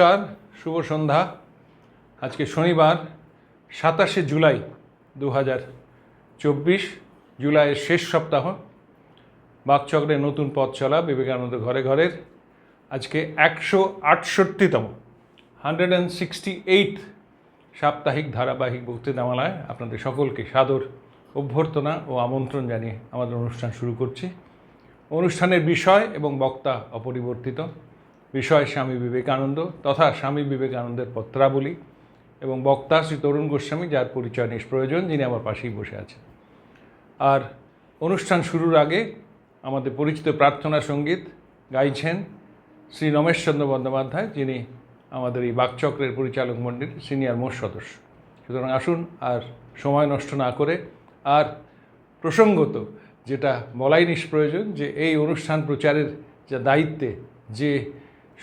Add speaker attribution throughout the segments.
Speaker 1: নমস্কার, শুভ সন্ধ্যা। আজকে শনিবার, সাতাশে জুলাই দু হাজার চব্বিশ, জুলাইয়ের শেষ সপ্তাহ। বাকচক্রের নতুন পথ চলা বিবেকানন্দ ঘরে ঘরের। আজকে একশো আটষট্টিতম, হান্ড্রেড অ্যান্ড সিক্সটি এইট সাপ্তাহিক ধারাবাহিক বক্তৃতামালায় আপনাদের সকলকে সাদর অভ্যর্থনা ও আমন্ত্রণ জানিয়ে আমাদের অনুষ্ঠান শুরু করছি। অনুষ্ঠানের বিষয় এবং বক্তা অপরিবর্তিত। বিষয় স্বামী বিবেকানন্দ তথা স্বামী বিবেকানন্দের পত্রাবলী এবং বক্তা শ্রী তরুণ গোস্বামী, যার পরিচয় নিষ্প্রয়োজন, যিনি আমার পাশেই বসে আছেন। আর অনুষ্ঠান শুরুর আগে আমাদের পরিচিত প্রার্থনা সংগীত গাইছেন শ্রী রমেশচন্দ্র বন্দ্যোপাধ্যায়, যিনি আমাদের এই বাকচক্রের পরিচালক মণ্ডলীর সিনিয়র মোট সদস্য। সুতরাং আসুন আর সময় নষ্ট না করে আর প্রসঙ্গত যেটা বলাই নিষ্প্রয়োজন যে এই অনুষ্ঠান প্রচারের যে দায়িত্বে যে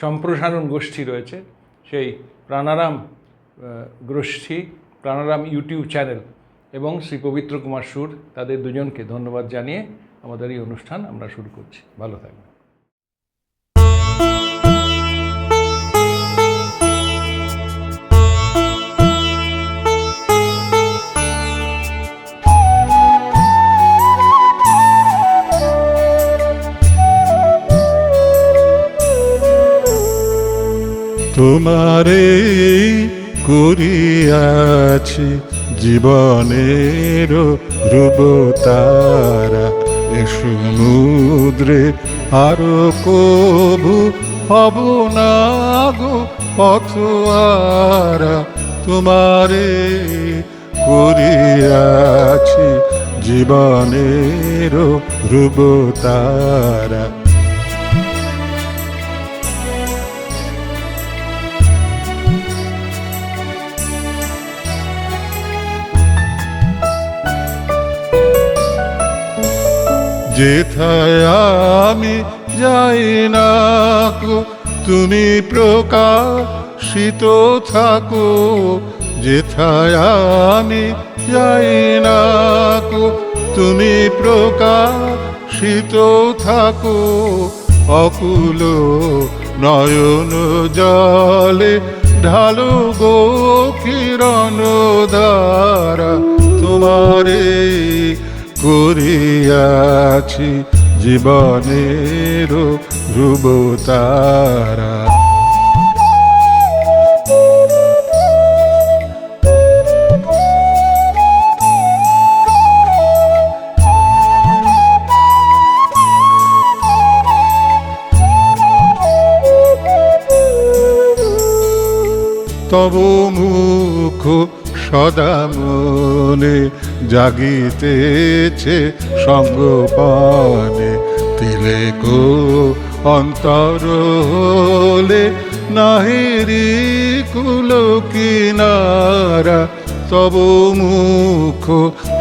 Speaker 1: সম্প্রসারণ গোষ্ঠী রয়েছে, সেই প্রাণারাম গোষ্ঠী, প্রাণারাম ইউটিউব চ্যানেল এবং শ্রী পবিত্র কুমার সুর, তাদের দুজনকে ধন্যবাদ জানিয়ে আমাদের এই অনুষ্ঠান আমরা শুরু করছি। ভালো থাকবেন।
Speaker 2: তোমারে করিয়াছি জীবনের ধ্রুব তারা এ সমুদ্রে আরও কবু হব না গো পথুয়ারা তোমারে করিয়াছি জীবনের ধ্রুব তারা যেথায় আমি যাই না গো, তুমি প্রকাশিত থাকো। যেথায় আমি যাই না গো, তুমি প্রকাশিত থাকো। অকুল নয়ন জলে ঢালো গো কিরণ ধারা তোমারে করিয়াছি জীবনের ধ্রুব তারা তব মুখ সদা মনে জাগিতেছে সঙ্গপানে। তিলেকো অন্তর হলে নাহিরি কুল কিনারা, তব মুখ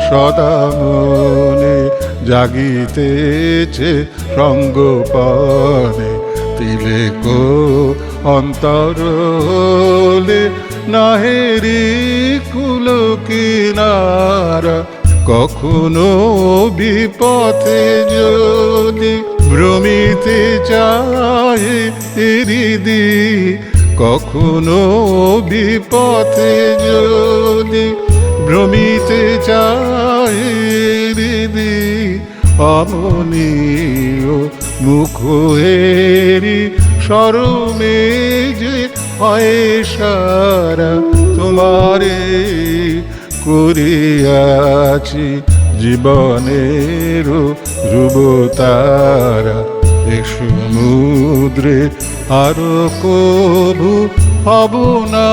Speaker 2: সদা মনে জাগিতেছে সঙ্গপানে। তিলেকো অন্তর হলে নাহেরি কুল কিনারা, কখনো বিপথে যদি ভ্রমিতে চায় হৃদি কখনো বিপথে যদি ভ্রমিতে চায় হৃদি অমনীয় মুখ হেরি সরমে যে হয় সারা তোমারে করিয়াছি জীবনের ধ্রুব এ সমুদ্রে আরও কবু হব না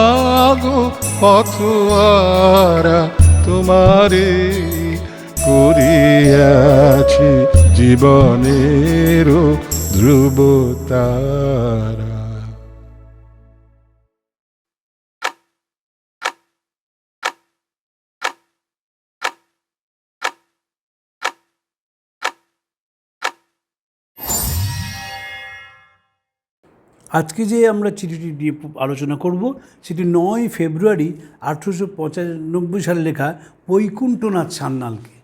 Speaker 2: গো পথুয়ারা তোমারে করিয়াছি জীবনের ধ্রুব তারা
Speaker 3: আজকে যে আমরা চিঠিটি নিয়ে আলোচনা করব, সেটি নয় ফেব্রুয়ারি আঠেরোশো পঁচানব্বই সালে লেখা বৈকুণ্ঠনাথ সান্যালকে।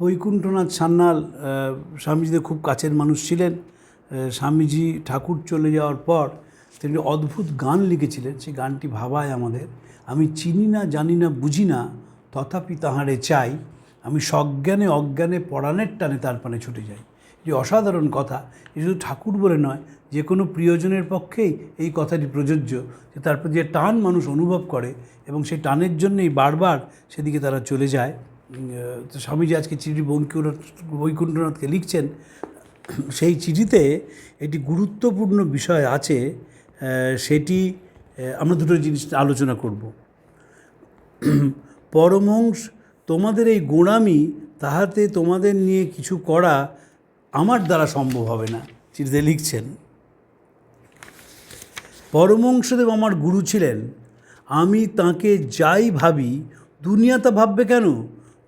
Speaker 3: বৈকুণ্ঠনাথ সান্যাল স্বামীজিদের খুব কাছের মানুষ ছিলেন। স্বামীজি ঠাকুর চলে যাওয়ার পর তিনি অদ্ভুত গান লিখেছিলেন। সেই গানটি ভাবায় আমাদের, আমি চিনি না, জানি না, বুঝি না, তথাপি তাহারে চাই। আমি সজ্ঞানে অজ্ঞানে পড়ানের টানে তার পানে ছুটে যাই। এটি অসাধারণ কথা, এ শুধু ঠাকুর বলে নয়, যে কোনো প্রিয়জনের পক্ষেই এই কথাটি প্রযোজ্য, যে তারপর যে টান মানুষ অনুভব করে এবং সেই টানের জন্যই বারবার সেদিকে তারা চলে যায়। স্বামীজি আজকে চিঠি বঙ্কিমনাথ বৈকুণ্ঠনাথকে লিখছেন। সেই চিঠিতে একটি গুরুত্বপূর্ণ বিষয় আছে সেটি আমরা দুটো জিনিস আলোচনা করব। পরমংস তোমাদের এই গোড়ামি, তাহাতে তোমাদের নিয়ে কিছু করা আমার দ্বারা সম্ভব হবে না। চিঠিতে লিখছেন পরমংসদেব আমার গুরু ছিলেন। আমি তাকে যাই ভাবি, দুনিয়া তা ভাববে কেন?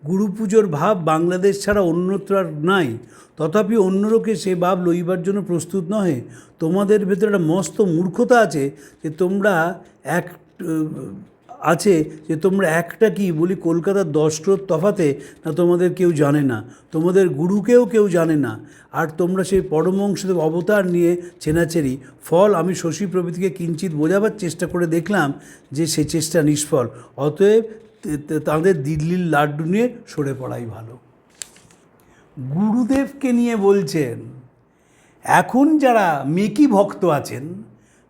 Speaker 3: গুরু পুজোর ভাব বাংলাদেশ ছাড়া অন্যত্র আর নাই। তথাপি লোকে সে ভাব লইবার জন্য প্রস্তুত নহে। তোমাদের ভেতরে একটা মস্ত মূর্খতা আছে যে তোমরা এক আছে যে তোমরা একটা কি বলি কলকাতার দশ ক্রোধ তফাতে না তোমাদের কেউ জানে না। তোমাদের গুরুকেও কেউ জানে না। আর তোমরা সেই পরমংসদেব অবতার নিয়ে চেনাচেরি। ফল আমি শশী প্রভৃতিকে কিঞ্চিত বোঝাবার চেষ্টা করে দেখলাম যে সে চেষ্টা নিষ্ফল। অতএব তাদের দিল্লির লাড্ডু নিয়ে সরে পড়াই ভালো। গুরুদেবকে নিয়ে বলছেন, এখন যারা মেকি ভক্ত আছেন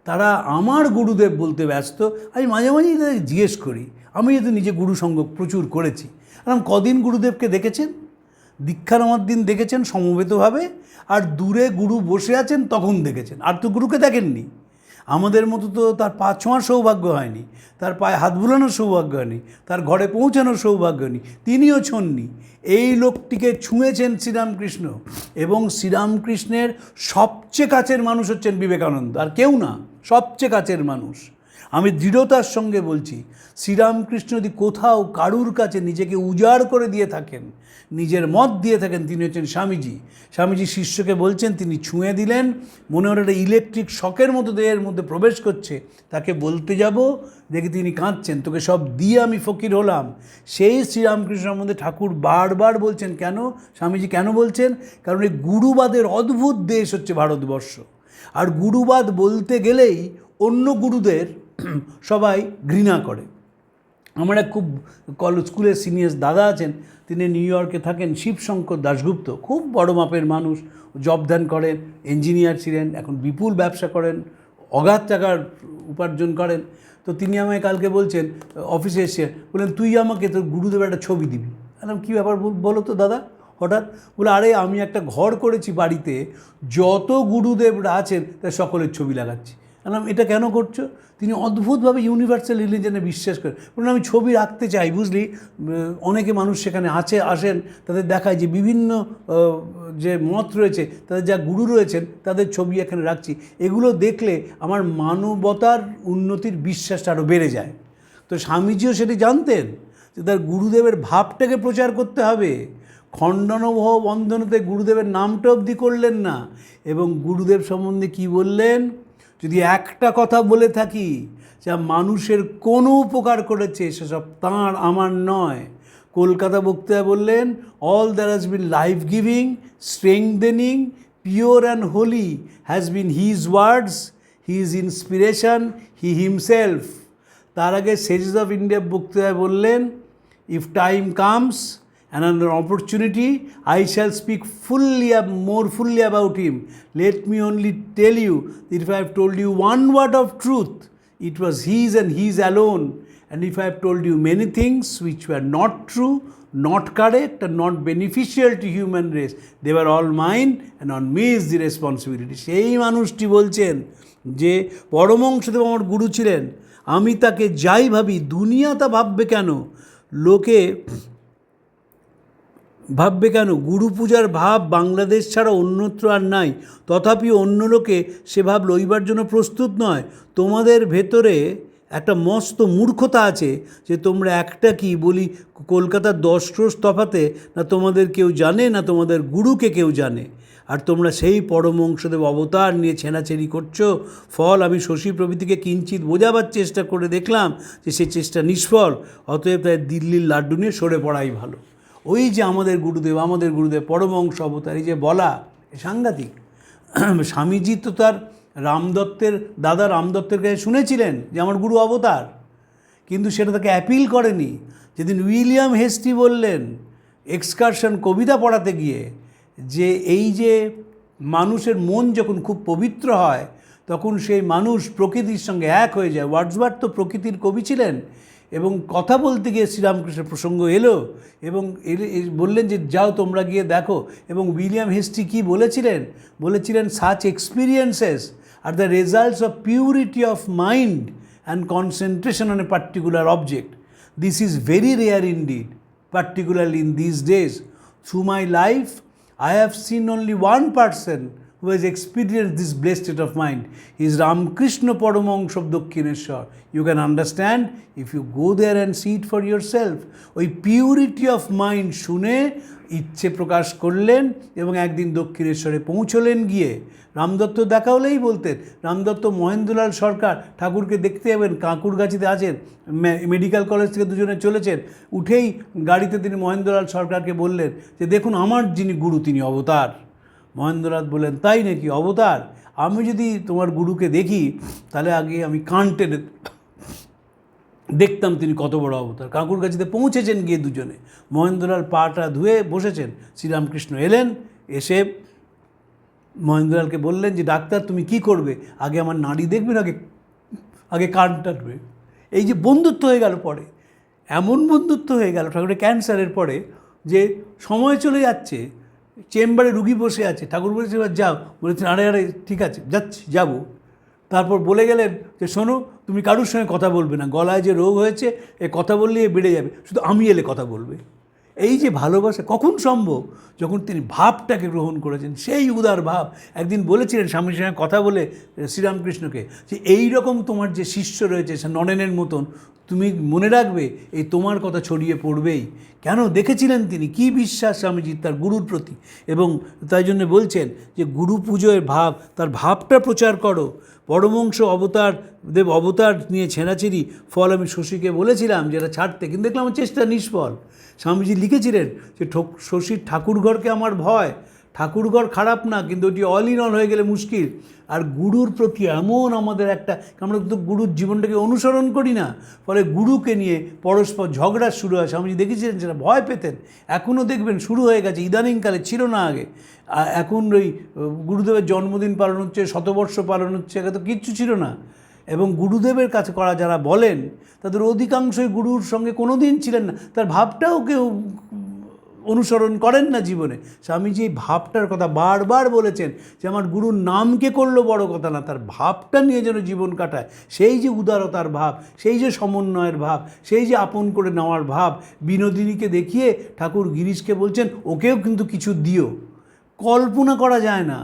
Speaker 3: তারা আমার গুরুদেব বলতে ব্যস্ত। আমি মাঝে মাঝেই তাদের জিজ্ঞেস করি, আমি যেহেতু নিজে গুরু সঙ্গ প্রচুর করেছি কারণ কদিন গুরুদেবকে দেখেছেন? দীক্ষার আমার দিন দেখেছেন সমবেতভাবে? আর দূরে গুরু বসে আছেন তখন দেখেছেন। আর তো গুরুকে দেখেননি। আমাদের মতো তো তার পা ছোঁয়ার সৌভাগ্য হয়নি, তার পায়ে হাত বুলানোর সৌভাগ্য হয়নি, তার ঘরে পৌঁছানোর সৌভাগ্য নেই তিনিও ছননি। এই লোকটিকে ছুঁয়েছেন শ্রীরামকৃষ্ণ এবং শ্রীরামকৃষ্ণের সবচেয়ে কাছের মানুষ হচ্ছেন বিবেকানন্দ, আর কেউ না, সবচেয়ে কাছের মানুষ। আমি দৃঢ়তার সঙ্গে বলছি, শ্রীরামকৃষ্ণ যদি কোথাও কারুর কাছে নিজেকে উজাড় করে দিয়ে থাকেন, নিজের মত দিয়ে থাকেন, তিনি হচ্ছেন স্বামীজি। স্বামীজি শিষ্যকে বলছেন, তিনি ছুঁয়ে দিলেন, মনে হলো একটা ইলেকট্রিক শকের মতো দেহের মধ্যে প্রবেশ করছে, তাকে বলতে যাব, দেখি তিনি কাঁদছেন, তোকে সব দিয়ে আমি ফকির হলাম। সেই শ্রীরামকৃষ্ণের মধ্যে ঠাকুর বারবার বলছেন, কেন? স্বামীজি কেন বলছেন? কারণ এই গুরুবাদের অদ্ভুত দেশ হচ্ছে ভারতবর্ষ। আর গুরুবাদ বলতে গেলেই অন্য গুরুদের সবাই ঘৃণা করে। আমার এক খুব কলেজ স্কুলের সিনিয়র দাদা আছেন, তিনি নিউ ইয়র্কে থাকেন, শিবশঙ্কর দাশগুপ্ত, খুব বড় মাপের মানুষ, জব ধ্যান করেন ইঞ্জিনিয়ার ছিলেন, এখন বিপুল ব্যবসা করেন, অগাধ টাকার উপার্জন করেন। তো তিনি আমায় কালকে বলছেন, অফিসে এসে, বললেন, তুই আমাকে তোর গুরুদেবের একটা ছবি দিবি। বললাম, কী ব্যাপার বল- বলো তো দাদা। হঠাৎ বলে, আরে, আমি একটা ঘর করেছি বাড়িতে, যত গুরুদেবরা আছেন, তার সকলের ছবি লাগাচ্ছি। বললাম, এটা কেন করছ? তিনি অদ্ভুতভাবে ইউনিভার্সাল রিলিজনে বিশ্বাস করেন। বললেন, আমি ছবি রাখতে চাই, বুঝলি? অনেকে মানুষ সেখানে আছে, আসেন, তাদের দেখায় যে বিভিন্ন যে মত রয়েছে, তাদের যা গুরু রয়েছেন, তাদের ছবি এখানে রাখছি। এগুলো দেখলে আমার মানবতার উন্নতির বিশ্বাসটা আরও বেড়ে যায়। তো স্বামীজিও সেটি জানতেন যে তার গুরুদেবের ভাবটাকে প্রচার করতে হবে। খণ্ডনবহ বন্ধনতে গুরুদেবের নামটা অবধি করলেন না, এবং গুরুদেব সম্বন্ধে কি বললেন? যদি একটা কথা বলে থাকি যা মানুষের কোনো উপকার করেছে, সেসব তাঁর, আমার নয়। কলকাতা বক্তৃতা বললেন all there has been life giving strengthening pure and holy has been his words his inspiration he himself তার আগে সেজেস অফ ইন্ডিয়া বক্তৃতায় বললেন if time comes and an opportunity, I shall speak fully, more fully about him. Let me only tell you that if I have told you one word of truth, it was his and his alone. And if I have told you many things which were not true, not correct, and not beneficial to human race, they were all mine, and on me is the responsibility. সেই মানুষটি বলছেন যে পরমংসদেব আমার গুরু ছিলেন আমি তাকে যাই ভাবি দুনিয়া তা ভাববে কেন লোকে ভাববে কেন? গুরু পূজার ভাব বাংলাদেশ ছাড়া অন্যত্র আর নাই। তথাপি অন্য লোকে সে ভাব লইবার জন্য প্রস্তুত নয়। তোমাদের ভেতরে একটা মস্ত মূর্খতা আছে যে তোমরা একটা কি বলি, কলকাতার দশ ক্রোশ তফাতে না তোমাদের কেউ জানে, না তোমাদের গুরুকে কেউ জানে। আর তোমরা সেই পরমংসদেব অবতার নিয়ে ছেঁড়াছেড়ি করছ। ফল আমি শশী প্রভৃতিকে কিঞ্চিত বোঝাবার চেষ্টা করে দেখলাম যে সে চেষ্টা নিষ্ফল, অতএব তাই দিল্লির লাড্ডু নিয়ে সরে পড়াই ভালো। ওই যে আমাদের গুরুদেব আমাদের গুরুদেব পরমংস অবতার, এই যে বলা সাংঘাতিক। স্বামীজি তো তার রামদত্তের দাদা রামদত্তের কাছে শুনেছিলেন যে আমার গুরু অবতার, কিন্তু সেটা তাকে অ্যাপিল করেনি। যেদিন উইলিয়াম হেস্টি বললেন এক্সকারশন কবিতা পড়াতে গিয়ে, যে এই যে মানুষের মন যখন খুব পবিত্র হয়, তখন সেই মানুষ প্রকৃতির সঙ্গে এক হয়ে যায়। ওয়ার্ডসওয়ার্থ তো প্রকৃতির কবি ছিলেন এবং কথা বলতে গিয়ে শ্রীরামকৃষ্ণের প্রসঙ্গ এলো এবং বললেন যে, যাও তোমরা গিয়ে দেখো। এবং উইলিয়াম হিস্ট্রি কী বলেছিলেন? বলেছিলেন such experiences are the results of purity of mind and concentration on a particular object this is very rare indeed particularly in this days through my life I have seen only one person who has experienced this blessed state of mind. Is Ramakrishna Paramangsh of Dakshineshwar. You can understand, if you go there and see it for yourself. ওই purity of mind শুনে ইচ্ছে প্রকাশ করলেন এবং একদিন দক্ষিণেশ্বরে পৌঁছলেন গিয়ে রামদত্ত দেখা হলেই বলতেন, রামদত্ত, মহেন্দ্রলাল সরকার ঠাকুরকে দেখতে যাবেন, কাঁকুরগাছিতে আছেন মেডিকেল কলেজ থেকে দুজনে চলেছেন উঠেই গাড়িতে তিনি মহেন্দ্রলাল সরকারকে বললেন যে, দেখুন, আমার যিনি গুরু, তিনি অবতার মহেন্দ্রনাথ বললেন, তাই নাকি অবতার? আমি যদি তোমার গুরুকে দেখি, তাহলে আগে আমি কান টেনে দেখতাম তিনি কত বড় অবতার। কাকুর কাছিতে পৌঁছেছেন গিয়ে দুজনে। মহেন্দ্রলাল পাটা ধুয়ে বসেছেন। শ্রীরামকৃষ্ণ এলেন, এসে মহেন্দ্রলালকে বললেন যে, ডাক্তার, তুমি কি করবে? আগে আমার নাড়ি দেখবে না আগে? আগে কান টানবে এই যে বন্ধুত্ব হয়ে গেল পরে, এমন বন্ধুত্ব হয়ে গেল, ঠাকুরের ক্যান্সারের পরে যে সময় চলে যাচ্ছে চেম্বারে রুগী বসে আছে, ঠাকুর বলেছে, এবার যাও। বলেছেন আরে আরে, ঠিক আছে, যাচ্ছি, যাব। তারপর বলে গেলেন যে, শোনো, তুমি কারুর সঙ্গে কথা বলবে না, গলায় যে রোগ হয়েছে, এ কথা বললে বেড়ে যাবে, শুধু আমি এলে কথা বলবে। এই যে ভালোবাসা কখন সম্ভব? যখন তিনি ভাবটাকে গ্রহণ করেছেন, সেই উদার ভাব। একদিন বলেছিলেন স্বামীর সঙ্গে কথা বলে শ্রীরামকৃষ্ণকে যে এই রকম তোমার যে শিষ্য রয়েছে, সে নরেনের মতন তুমি মনে রাখবে, এই তোমার কথা ছড়িয়ে পড়বেই। কেন? দেখেছিলেন তিনি কি বিশ্বাস স্বামীজির তার গুরুর প্রতি? এবং তাই জন্য বলছেন যে, গুরু পুজোয় ভাব, তার ভাবটা প্রচার করো। পরমংশ অবতার, দেব অবতার নিয়ে ছেঁড়াছিড়ি, ফল আমি শশীকে বলেছিলাম যেটা ছাড়তে। কিন্তু দেখলাম আমার চেষ্টা নিষ্ফল। স্বামীজি লিখেছিলেন যে শশীর ঠাকুরঘরকে আমার ভয়। ঠাকুরঘর খারাপ না, কিন্তু ওটি অল ইন অল হয়ে গেলে মুশকিল। আর গুরুর প্রতি এমন আমাদের একটা, আমরা তো গুরুর জীবনটাকে অনুসরণ করি না, ফলে গুরুকে নিয়ে পরস্পর ঝগড়া শুরু হয়। স্বামীজি দেখেছিলেন সেটা, ভয় পেতেন। এখনও দেখবেন শুরু হয়ে গেছে, ইদানিংকালে ছিল না আগে। এখন ওই গুরুদেবের জন্মদিন পালন হচ্ছে, শতবর্ষ পালন হচ্ছে একে তো কিচ্ছু ছিল না। এবং গুরুদেবের কাছে করা যারা বলেন, তাদের অধিকাংশই গুরুর সঙ্গে কোনো দিন ছিলেন না। তার ভাবটাও কেউ অনুসরণ করেন না জীবনে। স্বামীজি এই ভাবটার কথা বারবার বলেছেন যে আমার গুরুর নামকে করল বড় কথা না, তার ভাবটা নিয়ে যেন জীবন কাটায়। সেই যে উদারতার ভাব, সেই যে সমন্বয়ের ভাব, সেই যে আপন করে নেওয়ার ভাব, বিনোদিনীকে দেখিয়ে ঠাকুর গিরিশকে বলছেন, ওকেও কিন্তু কিছু দিও। কল্পনা করা যায় না।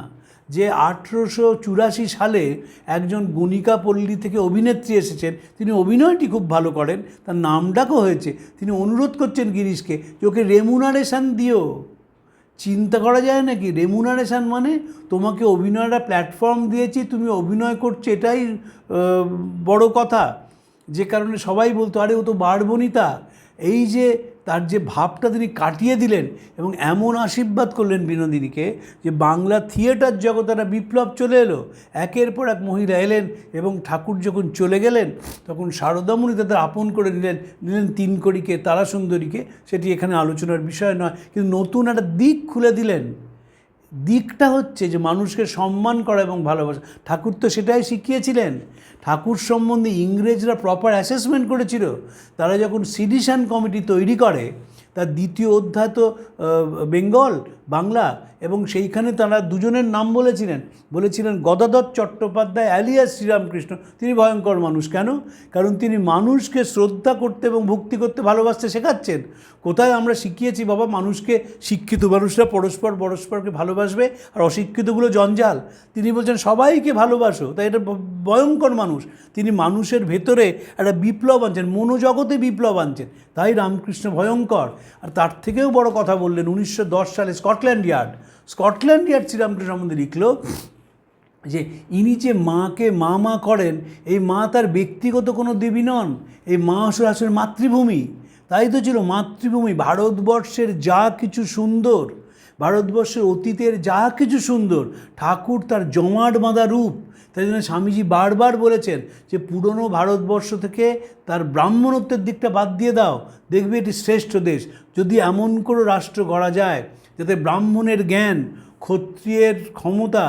Speaker 3: যে আঠেরোশো চুরাশি সালে একজন গণিকা পল্লী থেকে অভিনেত্রী এসেছেন, তিনি অভিনয়টি খুব ভালো করেন, তার নামডাকও হয়েছে। তিনি অনুরোধ করছেন গিরিশকে যে ওকে রেমুনারেশান দিও। চিন্তা করা যায় নাকি রেমুনারেশান মানে তোমাকে অভিনয়টা প্ল্যাটফর্ম দিয়েছি, তুমি অভিনয় করছ, এটাই বড় কথা। যে কারণে সবাই বলতো, আরে, ও তো বারবনিতা এই যে তার যে ভাবটা তিনি কাটিয়ে দিলেন এবং এমন আশীর্বাদ করলেন বিনোদিনীকে যে বাংলা থিয়েটার জগতে একটা বিপ্লব চলে এলো। একের পর এক মহিলা এলেন এবং ঠাকুর যখন চলে গেলেন, তখন শারদামণি তাদের আপন করে নিলেন নিলেন তিন তিনকড়িকে তারাসুন্দরীকে। সেটি এখানে আলোচনার বিষয় নয়, কিন্তু নতুন একটা দিক খুলে দিলেন। দিকটা হচ্ছে যে মানুষকে সম্মান করা এবং ভালোবাসা। ঠাকুর তো সেটাই শিখিয়েছিলেন। ঠাকুর সম্বন্ধে ইংরেজরা প্রপার অ্যাসেসমেন্ট করেছিল। তারা যখন সিডিশন কমিটি তৈরি করে, তার দ্বিতীয় অধ্যায় তো বেঙ্গল বাংলা এবং সেইখানে তারা দুজনের নাম বলেছিলেন। বলেছিলেন গদাধর চট্টোপাধ্যায় অ্যালিয়াস শ্রীরামকৃষ্ণ। তিনি ভয়ঙ্কর মানুষ কেন? কারণ তিনি মানুষকে শ্রদ্ধা করতে এবং ভক্তি করতে ভালোবাসতে শেখাচ্ছেন। কোথায় আমরা শিখিয়েছি বাবা, মানুষকে শিক্ষিত মানুষরা পরস্পর পরস্পরকে ভালোবাসবে আর অশিক্ষিতগুলো জঞ্জাল। তিনি বলছেন, সবাইকে ভালোবাসো, তাই এটা ভয়ঙ্কর মানুষ। তিনি মানুষের ভেতরে একটা বিপ্লব আনছেন, মনোজগতে বিপ্লব আনছেন। তাই রামকৃষ্ণ ভয়ঙ্কর। আর তার থেকেও বড় কথা বললেন, উনিশশো দশ সালে Scotland Yard Scotland Yard Sri Ramakrishna সম্বন্ধে লিখলো যে, ইনি যে মাকে মা মা করেন, এই মা তার ব্যক্তিগত কোনো দেবী নন, এই মা আসলে আসলে মাতৃভূমি। তাই তো ছিল মাতৃভূমি, ভারতবর্ষের যা কিছু সুন্দর, ভারতবর্ষের অতীতের যা কিছু সুন্দর, ঠাকুর তার জমাট বাঁধা রূপ। তাই জন্য স্বামীজি বারবার বলেছেন যে, পুরনো ভারতবর্ষ থেকে তার ব্রাহ্মণত্বের দিকটা বাদ দিয়ে দাও। দেখবে এটি শ্রেষ্ঠ দেশ। যদি এমন কোনো রাষ্ট্র গড়া যায় যাতে ব্রাহ্মণের জ্ঞান, ক্ষত্রিয়ের ক্ষমতা,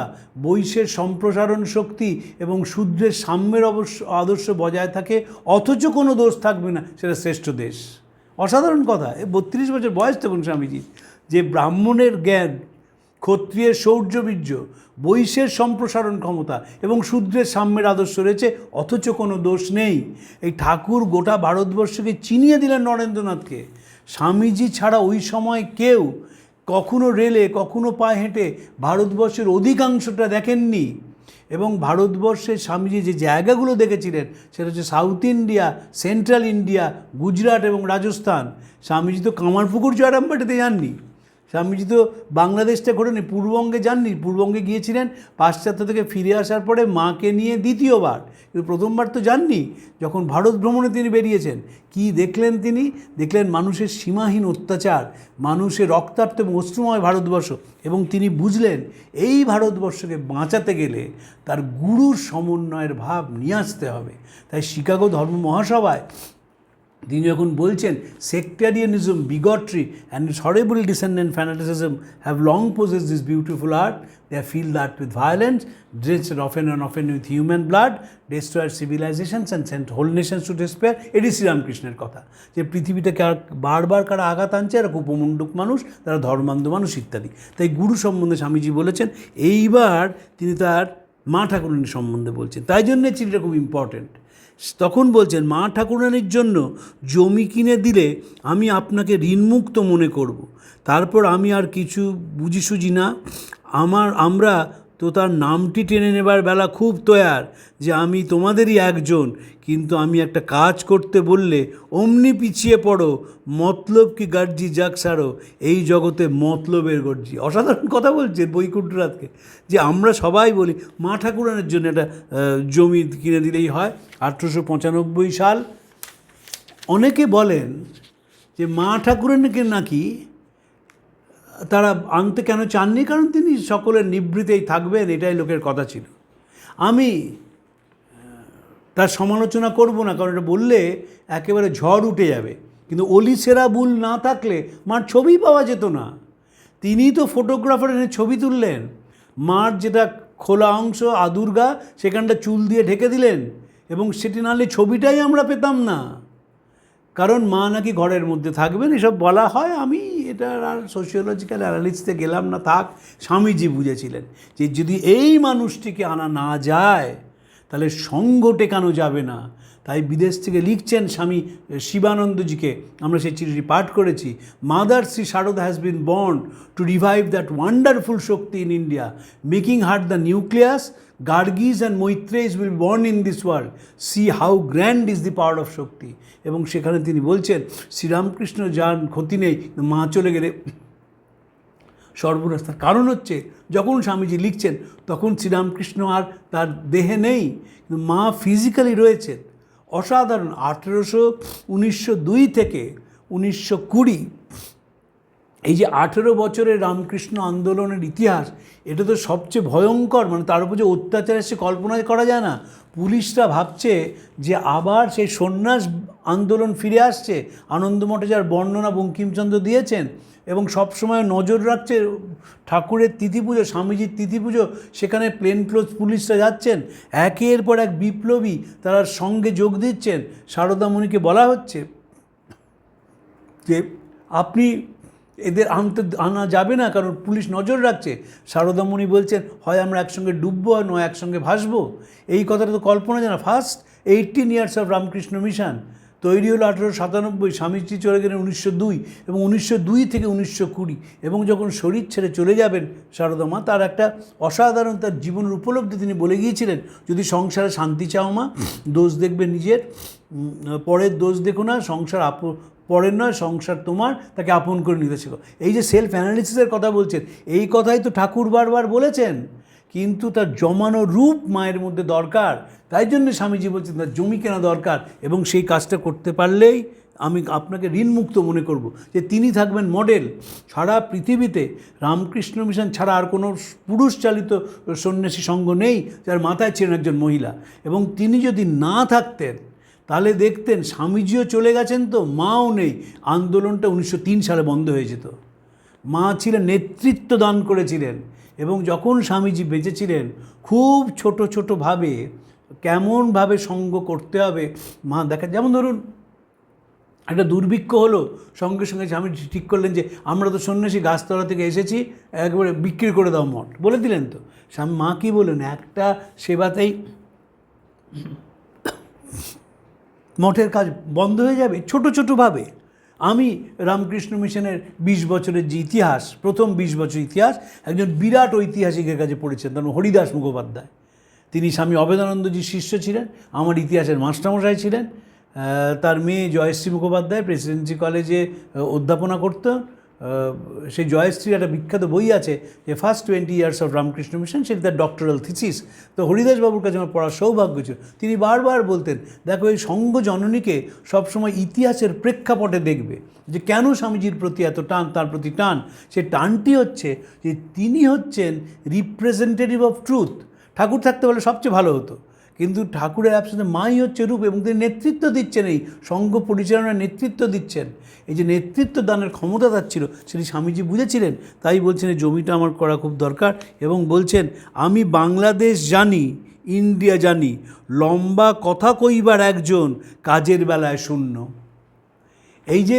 Speaker 3: বৈশ্যের সম্প্রসারণ শক্তি এবং শূদ্রের সাম্যের অবশ্য আদর্শ বজায় থাকে, অথচ কোনো দোষ থাকবে না, সেটা শ্রেষ্ঠ দেশ। অসাধারণ কথা বত্রিশ বছর বয়স তখন স্বামীজি যে ব্রাহ্মণের জ্ঞান, ক্ষত্রিয়ের শৌর্যবীর্য বৈশ্যের সম্প্রসারণ ক্ষমতা এবং শূদ্রের সাম্যের আদর্শ রয়েছে, অথচ কোনো দোষ নেই। এই ঠাকুর গোটা ভারতবর্ষকে চিনিয়ে দিলেন নরেন্দ্রনাথকে। স্বামীজি ছাড়া ওই সময় কেউ কখনো রেলে, কখনো পায়ে হেঁটে ভারতবর্ষের অধিকাংশটা দেখেননি। এবং ভারতবর্ষের স্বামীজি যে জায়গাগুলো দেখেছিলেন, সেটা হচ্ছে south India, central India, Gujarat এবং রাজস্থান। স্বামীজি তো কামারপুকুর জয়রামবাটিতে যাননি। স্বামীজি তো বাংলাদেশটা ঘোরেনি পূর্ববঙ্গে যাননি, পূর্ববঙ্গে গিয়েছিলেন, পাশ্চাত্য থেকে ফিরে আসার পরে মাকে নিয়ে দ্বিতীয়বার, কিন্তু প্রথমবার তো যাননি, যখন ভারত ভ্রমণে তিনি বেরিয়েছেন, কি দেখলেন তিনি? দেখলেন মানুষের সীমাহীন অত্যাচার, মানুষের রক্তাক্ত এবং অশ্রুময় ভারতবর্ষ, এবং তিনি বুঝলেন এই ভারতবর্ষকে বাঁচাতে গেলে তার গুরুর সমন্বয়ের ভাব নিয়ে আসতে হবে। তাই শিকাগো ধর্ম মহাসভায় তিনি যখন বলছেন sectarianism bigotry and horrible descendant fanaticism have long possessed this beautiful earth they fill that with violence drenched often and often with human blood destroyed civilisations and sent whole nations to despair এটি শ্রীরামকৃষ্ণের কথা। যে আর বারবার কারা আঘাত আনছে আর উপমণ্ডক মানুষ, তারা ধর্মান্ধ মানুষ ইত্যাদি। তাই গুরু সম্বন্ধে স্বামীজি বলেছেন, এইবার তিনি তার মা ঠাকুরানী সম্বন্ধে বলছেন। তাই জন্যে চিঠিটা খুব ইম্পর্ট্যান্ট তখন বলছেন, মা ঠাকুরানির জন্য জমি কিনে দিলে আমি আপনাকে ঋণমুক্ত মনে করব। তারপর আমি আর কিছু বুঝি সুঝি না আমার, আমরা তো তার নামটি টেনে নেবার বেলা খুব তৈয়ার যে আমি তোমাদেরই একজন, কিন্তু আমি একটা কাজ করতে বললে অমনি পিছিয়ে পড়ো, মতলব কি গার্জি যাক সারো, এই জগতে মতলবের গর্জি। অসাধারণ কথা বলছে বৈকুণ্ঠনাথকে। যে আমরা সবাই বলি, মা ঠাকুরানের জন্য একটা জমি কিনে দিলেই হয়। আঠেরোশো পঁচানব্বই সাল অনেকে বলেন যে মা ঠাকুরানকে নাকি তারা আনতে কেন চাননি? কারণ তিনি সকলের নিবৃতেই থাকবেন, এটাই লোকের কথা ছিল। আমি তার সমালোচনা করব না, কারণ এটা বললে একেবারে ঝড় উঠে যাবে। কিন্তু অলি সেরা বুল না থাকলে মার ছবি পাওয়া যেত না। তিনি তো ফটোগ্রাফার এনে ছবি তুললেন। মার যেটা খোলা অংশ আদুর্গা সেখানটা চুল দিয়ে ঢেকে দিলেন। এবং সেটি নাহলে ছবিটাই আমরা পেতাম না। কারণ মা নাকি ঘরের মধ্যে থাকবেন, এসব বলা হয়। আমি এটা আর সোশিওলজিক্যাল অ্যানালিস্টে গেলাম না, থাক, স্বামীজি বুঝেছিলেন যে যদি এই মানুষটিকে আনা না যায়, তাহলে সঙ্গ টেকানো যাবে না। তাই বিদেশ থেকে লিখছেন স্বামী শিবানন্দজিকে, আমরা সেই চিঠিটি পাঠ করেছি mother Shri Sarada has been born to revive that wonderful Shakti in India making heart the nucleus Gargis and Maitreyis will born in this world see how grand is the power of Shakti এবং সেখানে তিনি বলছেন, শ্রীরামকৃষ্ণ যার ক্ষতি নেই, মা চলে গেলে সর্বনাশ। তার কারণ হচ্ছে, যখন স্বামীজি লিখছেন, তখন শ্রীরামকৃষ্ণ আর তার দেহে নেই, কিন্তু মা ফিজিক্যালি রয়েছেন। অসাধারণ, আঠেরোশো উনিশশো দুই থেকে উনিশশো কুড়ি এই যে আঠেরো বছরের রামকৃষ্ণ আন্দোলনের ইতিহাস, এটা তো সবচেয়ে ভয়ঙ্কর। মানে তার উপর যে অত্যাচার এসে কল্পনাই করা যায় না। পুলিশরা ভাবছে যে আবার সেই সন্ন্যাস আন্দোলন ফিরে আসছে। আনন্দমঠে যার বর্ণনা বঙ্কিমচন্দ্র দিয়েছেন এবং সবসময় নজর রাখছে ঠাকুরের তিথি পুজো স্বামীজির তিথি পুজো সেখানে প্লেন ক্লোজ পুলিশরা যাচ্ছেন। একের পর এক বিপ্লবী তারা সঙ্গে যোগ দিচ্ছেন। সারদামণিকে বলা হচ্ছে যে, আপনি এদের আনতে আনা যাবে না, কারণ পুলিশ নজর রাখছে। সারদামণি বলছেন, হয় আমরা একসঙ্গে ডুববো আর নয় একসঙ্গে ভাসবো? এই কথাটা তো কল্পনা জানা first eighteen years of Ramakrishna mission তৈরি হলো আঠেরোশো সাতানব্বই, স্বামীজি চলে গেলেন উনিশশো দুই এবং উনিশশো দুই থেকে উনিশশো কুড়ি এবং যখন শরীর ছেড়ে চলে যাবেন সারদা মা, তার একটা অসাধারণ তার জীবনের উপলব্ধি তিনি বলে গিয়েছিলেন, যদি সংসারে শান্তি চাও মা, দোষ দেখবে নিজের পরের দোষ দেখো না, সংসার আপ পরের নয়, সংসার তোমার, তাকে আপন করে নিতে শেখো। এই যে সেলফ অ্যানালিসিসের কথা বলছেন, এই কথাই তো ঠাকুর বারবার বলেছেন। কিন্তু তার জমানো রূপ মায়ের মধ্যে দরকার। তাই জন্য স্বামীজি বলছেন, তার জমি কেনা দরকার এবং সেই কাজটা করতে পারলেই আমি আপনাকে ঋণমুক্ত মনে করব। যে তিনি থাকবেন মডেল সারা পৃথিবীতে রামকৃষ্ণ মিশন ছাড়া আর কোনো পুরুষ চালিত সন্ন্যাসী সঙ্গ নেই, যার মাথায় ছিলেন একজন মহিলা। এবং তিনি যদি না থাকতেন তাহলে দেখতেন স্বামীজিও চলে গেছেন তো, মাও নেই। আন্দোলনটা উনিশশো তিন সালে বন্ধ হয়ে যেত। মা ছিলেন, নেতৃত্ব দান করেছিলেন এবং যখন স্বামীজি বেঁচেছিলেন, খুব ছোট ছোটোভাবে কেমনভাবে সঙ্গ করতে হবে, মা দেখা, যেমন ধরুন, একটা দুর্ভিক্ষ হলো, সঙ্গে সঙ্গে স্বামী ঠিক করলেন যে, আমরা তো সন্ন্যাসী, গাছতলা থেকে এসেছি, একবারে বিক্রি করে দাও মঠ। বলে দিলেন তো। স্বামী, মা কী বললেন? একটা সেবাতেই মঠের কাজ বন্ধ হয়ে যাবে ছোট ছোটোভাবে। আমি রামকৃষ্ণ মিশনের বিশ বছরের যে ইতিহাস প্রথম বিশ বছর ইতিহাস একজন বিরাট ঐতিহাসিকের কাছে পড়েছেন তার হরিদাস মুখোপাধ্যায়। তিনি স্বামী অবেদানন্দজির শিষ্য ছিলেন আমার ইতিহাসের মাস্টারমশাই ছিলেন। তার মেয়ে জয়শ্রী মুখোপাধ্যায় প্রেসিডেন্সি কলেজে অধ্যাপনা করতো আহ, সেই জয়শ্রীর একটা বিখ্যাত বই আছে যে first twenty years of Ramakrishna mission, সেটা তার ডক্টরাল থিসিস তো হরিদাসবাবুর কাছে আমার পড়ার সৌভাগ্য ছিল। তিনি বারবার বলতেন, দেখো, এই সঙ্গ জননীকে সবসময় ইতিহাসের প্রেক্ষাপটে দেখবে যে কেন স্বামীজির প্রতি এত টান, তার প্রতি টান। সে টানটি হচ্ছে যে তিনি হচ্ছেন রিপ্রেজেন্টেটিভ অফ ট্রুথ ঠাকুর থাকতে পারলে সবচেয়ে ভালো হতো। কিন্তু ঠাকুরের অ্যাবসেন্সে মাই হচ্ছে রূপ এবং তিনি নেতৃত্ব দিচ্ছেন এই সঙ্গ পরিচালনার নেতৃত্ব দিচ্ছেন। এই যে নেতৃত্ব দানের ক্ষমতা তার ছিল, সেটি স্বামীজি বুঝেছিলেন, তাই বলছেন এই জমিটা আমার করা খুব দরকার এবং বলছেন, আমি বাংলাদেশ জানি, ইন্ডিয়া জানি, লম্বা কথা কইবার একজন কাজের বেলায় শূন্য। এই যে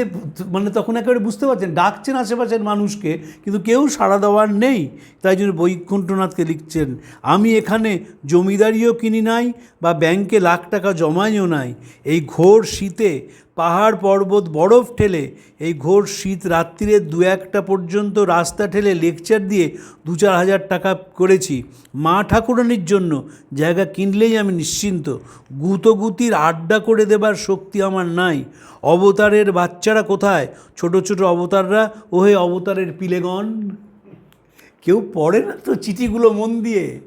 Speaker 3: মানে তখন একেবারে বুঝতে পারছেন, ডাকছেন আশেপাশের মানুষকে, কিন্তু কেউ সাড়া দেওয়ার নেই। তাই জন্য বৈকুণ্ঠনাথকে লিখছেন, আমি এখানে জমিদারিও কিনি নাই বা ব্যাংকে লাখ টাকা জমাইও নাই। এই ঘোর শীতে পাহাড় পর্বত বরফ ঠেলে এই ঘোর শীত রাত্রিরে দু একটা পর্যন্ত রাস্তা ঠেলে লেকচার দিয়ে দু চার হাজার টাকা করেছি। মা ঠাকুরানির জন্য জায়গা কিনলেই আমি নিশ্চিন্ত। গুতগুতির আড্ডা করে দেবার শক্তি আমার নাই। অবতারের বাচ্চারা কোথায়? ছোট ছোট অবতাররা? ওহে অবতারের পিলেগণ। কেউ পড়ে না তো চিঠিগুলো মন দিয়ে?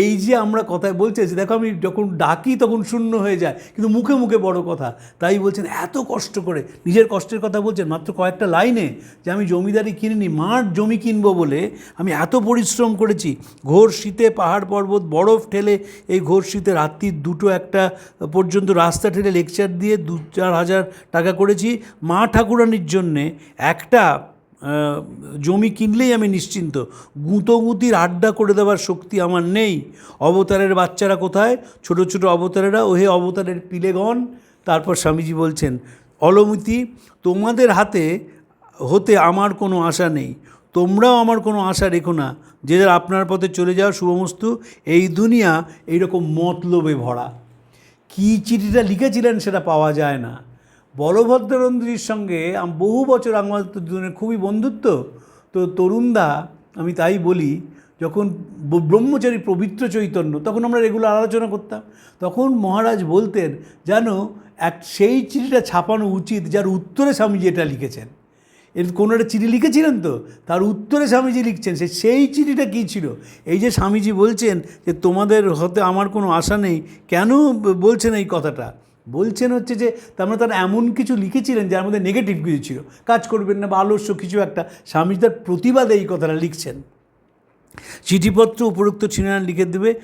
Speaker 3: এই যে আমরা কথায় বলতেছি দেখো আমি যখন ডাকি তখন শূন্য হয়ে যায়, কিন্তু মুখে মুখে বড় কথা। তাই বলছেন, এত কষ্ট করে, নিজের কষ্টের কথা বলছেন, মাত্র কয়েকটা লাইনে যে আমি জমিদারি কিনিনি, মাঠ জমি কিনবো বলে আমি এত পরিশ্রম করেছি। ঘোর শীতে পাহাড় পর্বত, বরফ ঠেলে, এই ঘোর শীতে রাত্রির দুটো একটা পর্যন্ত রাস্তা ঠেলে লেকচার দিয়ে দু চার হাজার টাকা করেছি। মা ঠাকুরানির জন্যে একটা জমি কিনলেই আমি নিশ্চিন্ত। গুঁতোগুতির আড্ডা করে দেওয়ার শক্তি আমার নেই। অবতারের বাচ্চারা কোথায়? ছোট ছোট অবতারেরা, ওহে অবতারের পিলেগণ। তারপর স্বামীজি বলছেন, অলমিতি, তোমাদের হাতে, হতে আমার কোনো আশা নেই। তোমরাও আমার কোনো আশা রেখো না। যে যার আপনার পথে চলে যাওয়া শুভমস্তু, এই দুনিয়া এইরকম মতলবে ভরা। কী চিঠিটা লিখেছিলেন সেটা পাওয়া যায় না। বলভদ্রনন্দজির সঙ্গে বহু বছর আমার দুজনের খুবই বন্ধুত্ব। তো তরুণদা, আমি তাই বলি, যখন ব্রহ্মচারী পবিত্র চৈতন্য, তখন আমরা রেগুলার আলোচনা করতাম। তখন মহারাজ বলতেন যেন এক, সেই চিঠিটা ছাপানো উচিত, যার উত্তরে স্বামীজি এটা লিখেছেন। এর কোনো একটা চিঠি লিখেছিলেন তো? তার উত্তরে স্বামীজি লিখছেন, সে, সেই চিঠিটা কী ছিল? এই যে স্বামীজি বলছেন যে, তোমাদের হতে আমার কোনো আশা নেই। কেন বলছেন এই কথাটা? বলছেন হচ্ছে যে, তার মানে তারা এমন কিছু লিখেছিলেন যার মধ্যে নেগেটিভ কিছু ছিল। কাজ করবেন না বা আলস্য কিছু একটা। স্বামীজি তার প্রতিবাদে এই কথাটা লিখছেন। চিঠিপত্র উপরোক্ত ছিনানা লিখে দেবে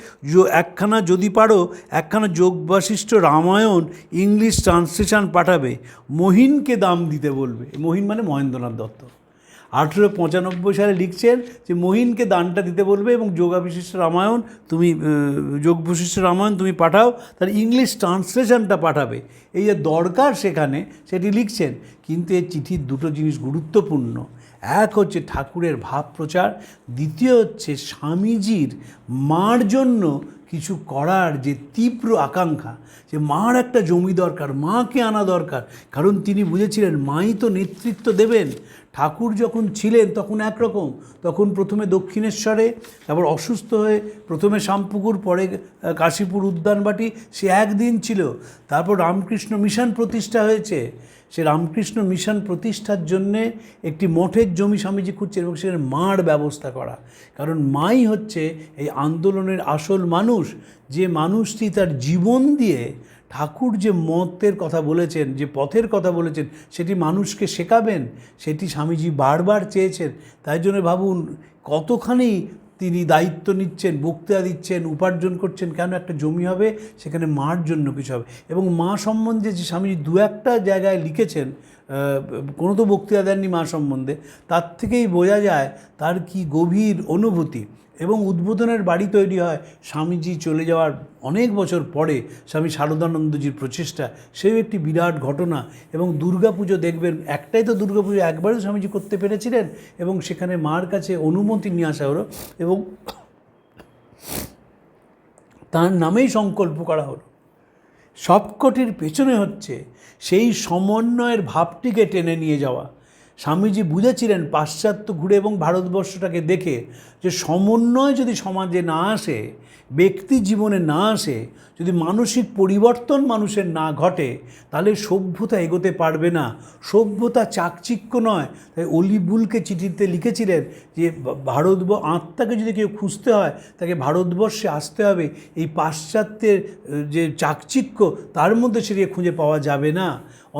Speaker 3: একখানা যদি পারো, একখানা যোগ বাশিষ্ঠ রামায়ণ ইংলিশ ট্রান্সলেশন পাঠাবে। মহিনকে দাম দিতে বলবে। মহিন মানে মহেন্দ্রনাথ দত্ত। আঠেরো পঁচানব্বই সালে লিখছেন যে মহিনকে দানটা দিতে বলবে এবং যোগাবিশিষ্ট রামায়ণ তুমি যোগ বশিষ্ঠ রামায়ণ তুমি পাঠাও, তার ইংলিশ ট্রান্সলেশনটা পাঠাবে। এই যে দরকার সেখানে, সেটি লিখছেন। কিন্তু এই চিঠির দুটো জিনিস গুরুত্বপূর্ণ। এক হচ্ছে ঠাকুরের ভাব প্রচার দ্বিতীয় হচ্ছে স্বামীজির মার জন্য কিছু করার যে তীব্র আকাঙ্ক্ষা, যে মার একটা জমি দরকার, মাকে আনা দরকার, কারণ তিনি বুঝেছিলেন মাই তো নেতৃত্ব দেবেন। ঠাকুর যখন ছিলেন, তখন একরকম। তখন প্রথমে দক্ষিণেশ্বরে, তারপর অসুস্থ হয়ে প্রথমে শামপুকুর পরে কাশীপুর উদ্যানবাটি সে একদিন ছিল। তারপর রামকৃষ্ণ মিশন প্রতিষ্ঠা হয়েছে। সে রামকৃষ্ণ মিশন প্রতিষ্ঠার জন্যে একটি মঠের জমি স্বামীজি খুঁজছেন এবং সেখানে মার ব্যবস্থা করা। কারণ মাই হচ্ছে এই আন্দোলনের আসল মানুষ। যে মানুষটি তার জীবন দিয়ে ঠাকুর যে মতের কথা বলেছেন, যে পথের কথা বলেছেন, সেটি মানুষকে শেখাবেন, সেটি স্বামীজি বারবার চেয়েছেন। তাই জন্য ভাবুন, কতখানি তিনি দায়িত্ব নিচ্ছেন, বক্তৃতা দিচ্ছেন, উপার্জন করছেন, কেন একটা জমি হবে, সেখানে মার জন্য কিছু হবে। এবং মা সম্বন্ধে যে স্বামীজি দু একটা জায়গায় লিখেছেন কোনো তো বক্তৃতা দেননি মা সম্বন্ধে, তার থেকেই বোঝা যায় তার কি গভীর অনুভূতি। এবং উদ্বোধনের বাড়ি তৈরি হয় স্বামীজি চলে যাওয়ার অনেক বছর পরে, স্বামী শারদানন্দজির প্রচেষ্টা, সেও একটি বিরাট ঘটনা। এবং দুর্গাপুজো দেখবেন, একটাই তো দুর্গাপুজো একবারও স্বামীজি করতে পেরেছিলেন এবং সেখানে মার কাছে অনুমতি নিয়ে আসা হলো এবং তার নামেই সংকল্প করা হলো। সবকটির পেছনে হচ্ছে সেই সমন্বয়ের ভাবটিকে টেনে নিয়ে যাওয়া। স্বামীজি বুঝেছিলেন পাশ্চাত্য ঘুরে এবং ভারতবর্ষটাকে দেখে যে সমন্বয় যদি সমাজে না আসে, ব্যক্তি জীবনে না আসে, যদি মানসিক পরিবর্তন মানুষের না ঘটে, তাহলে সভ্যতা এগোতে পারবে না। সভ্যতা চাকচিক্য নয়। তাই অলিবুলকে চিঠিতে লিখেছিলেন যে ভারত আত্মাকে যদি কেউ খুঁজতে হয়, তাকে ভারতবর্ষে আসতে হবে। এই পাশ্চাত্যের যে চাকচিক্য, তার মধ্যে সেটিকে খুঁজে পাওয়া যাবে না।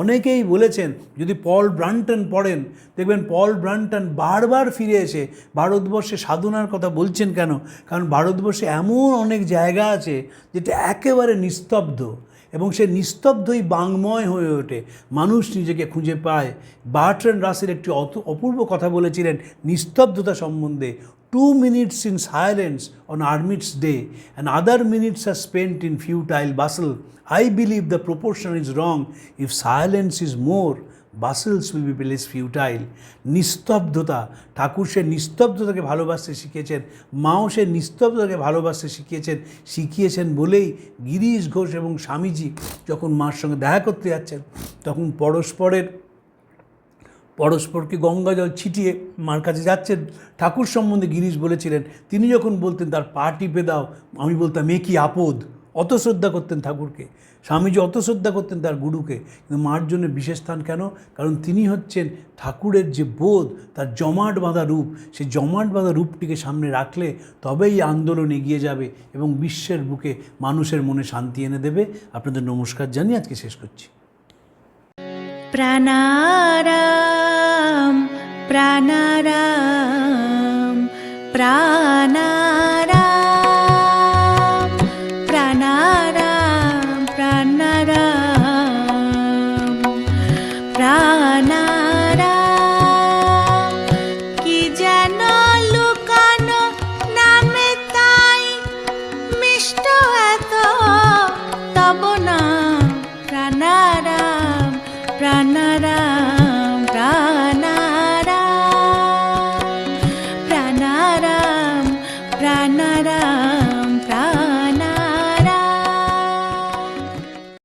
Speaker 3: অনেকেই বলেছেন, যদি পল ব্রান্টন পড়েন, দেখবেন পল ব্রান্টন বারবার ফিরে এসে ভারতবর্ষে সাধনার কথা বলছেন কেন? কারণ ভারতবর্ষে এমন অনেক জায়গা আছে যেটা একেবারে নিস্তব্ধ। এবং সে নিস্তব্ধই বাংময় হয়ে ওঠে। মানুষ নিজেকে খুঁজে পায়। বার্ট্রেন রাসের একটি অত, অপূর্ব কথা বলেছিলেন নিস্তব্ধতা সম্বন্ধে two minutes in silence on Armistice Day and other minutes are spent in futile bustle I believe the proportion is wrong if silence is more bustles will be less futile. নিস্তব্ধতা, ঠাকুর সে নিস্তব্ধতাকে ভালোবাসতে শিখিয়েছেন, মাও সে নিস্তব্ধতাকে ভালোবাসতে শিখিয়েছেন শিখিয়েছেন বলেই গিরিশ ঘোষ এবং স্বামীজি যখন মার সঙ্গে দেখা করতে যাচ্ছেন, তখন পরস্পরের, পরস্পরকে গঙ্গা জল ছিটিয়ে মার কাছে যাচ্ছেন। ঠাকুর সম্বন্ধে গিরিশ বলেছিলেন, তিনি যখন বলতেন, তার পা টিপে দাও, আমি বলতাম, এ কি আপদ? অত শ্রদ্ধা করতেন ঠাকুরকে। স্বামীজি অত শ্রদ্ধা করতেন তার গুরুকে, কিন্তু মার জন্য বিশেষ স্থান কেন? কারণ তিনি হচ্ছেন ঠাকুরের যে বোধ, তার জমাট বাঁধা রূপ। সেই জমাট বাঁধা রূপটিকে সামনে রাখলে তবেই আন্দোলন এগিয়ে যাবে এবং বিশ্বের বুকে মানুষের মনে শান্তি এনে দেবে। আপনাদের নমস্কার জানিয়ে আজকে শেষ করছি।
Speaker 4: প্রাণারাম প্রাণারাম প্রাণারাম।